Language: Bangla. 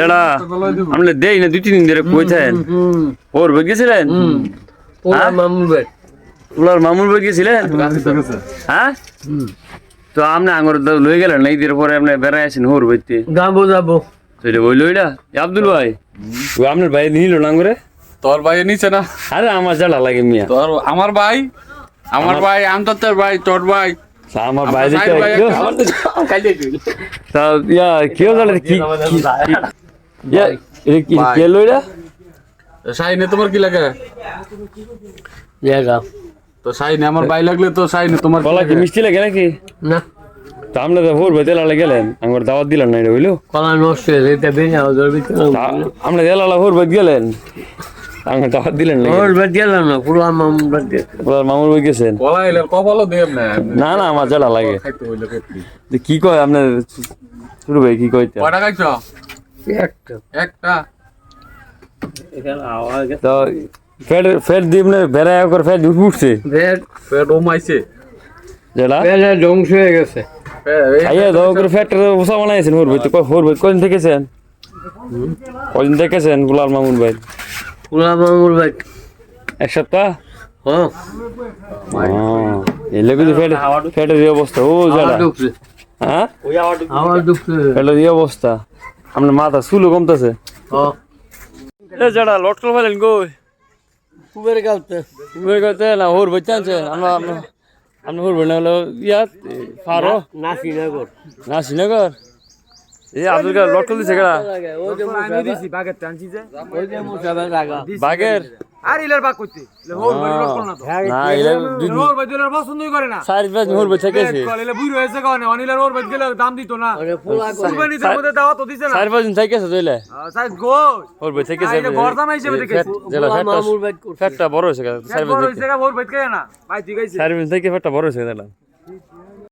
যারা আমরা দেই না দুই তিন দিন ধরে কইছেন ওর বেগ গেছিলেন? হ্যাঁ? উলার মামুর বেগ গেছিলেন? হ্যাঁ তো আপনি আঙুর লই গেলেন না ঈদের পরে আপনি বেড়াই আছেন হোর বইতে যাব যাব। সেটা বইল ওইটা আব্দুল ভাই? ও আপনার ভাই নিল না করে তোর ভাই নিচে না? আরে আমার জ্বালা লাগে মিয়া। তোর আমার ভাই? আমার ভাই আন্তর ভাই তোর ভাই। আমার তা ইয়া কেউ জানে কি কি- ইয়া এটা কি ভাই। কে লইরা সাইনে তোমার কি লাগে জায়গা তো সাইনে আমার ভাই লাগলে তো সাইনে তোমার কি কলা কি লাগে? মিষ্টি লাগে নাকি না তা আমরা তো ভোর বেতে লালা গেলেন আমার দাওয়াত দিলেন না এটা বুঝলো কলা নষ্ট হয়ে যেতে আমরা দেলালা ভোর বেত গেলেন আমার দাওয়াত দিলেন না ওর বাদ গেলাম না পুরো আমার বাদ গেছে ওনার মামুর বই গেছেন কলা এলে কপালও দেব না। না না আমার জ্বালা লাগে। কি কয় আপনার শুরু ভাই কি কইতে কয়টা খাইছ? একটা। একটা? এখানে তো দিবনে করে ফের উঠছে। বেড পেট ওমাইছে ধ্বংস হয়ে গেছে। আইয়া দাও করে বানাইছেন হোর ভাই তো হোর ভাই কদিন থেকেছেন? কদিন থেকেছেন গুলাল মামুন ভাই? পুরো মামুর বাদ এক সপ্তাহ? হ্যাঁ। এলে কিন্তু ফেট ফেটের এই অবস্থা। ও হ্যাঁ? ফেটের এই অবস্থা। আপনার মাথা চুলও কমতেছে। হ্যাঁ। এ লটকল ফেলেন কুবের গালতে। না হোর আমরা আমরা আমরা হোর ভাই হলো ইয়াত ফারো। নাসি নগর না শ্রীনগর এই আব্দুল কালাম লটকল দিছে কেডা আমি দিছি বাগের টানছি যে ওই যে মুসাবের লাগা বাগের আর ইলার হোর বাড়ি লোক করো না তো। না এলে দুই হোর বাড়ি দিলে পছন্দই করে না। হোর ভাই কারণে অনিলার হোর গেলে দাম দিত না। ফুলা কুরবানি তো দিছে না। গো হোর ভাই থেকেছে আইলে গরদামা হিসেবে দেখেছি। জেলা ফেটটা মামুর বাদ করছে। ফেটটা বড় হইছে হোর বাড়ি কে না। ভাই ঠিক আছে থেকে বড় হয়েছে দিলাম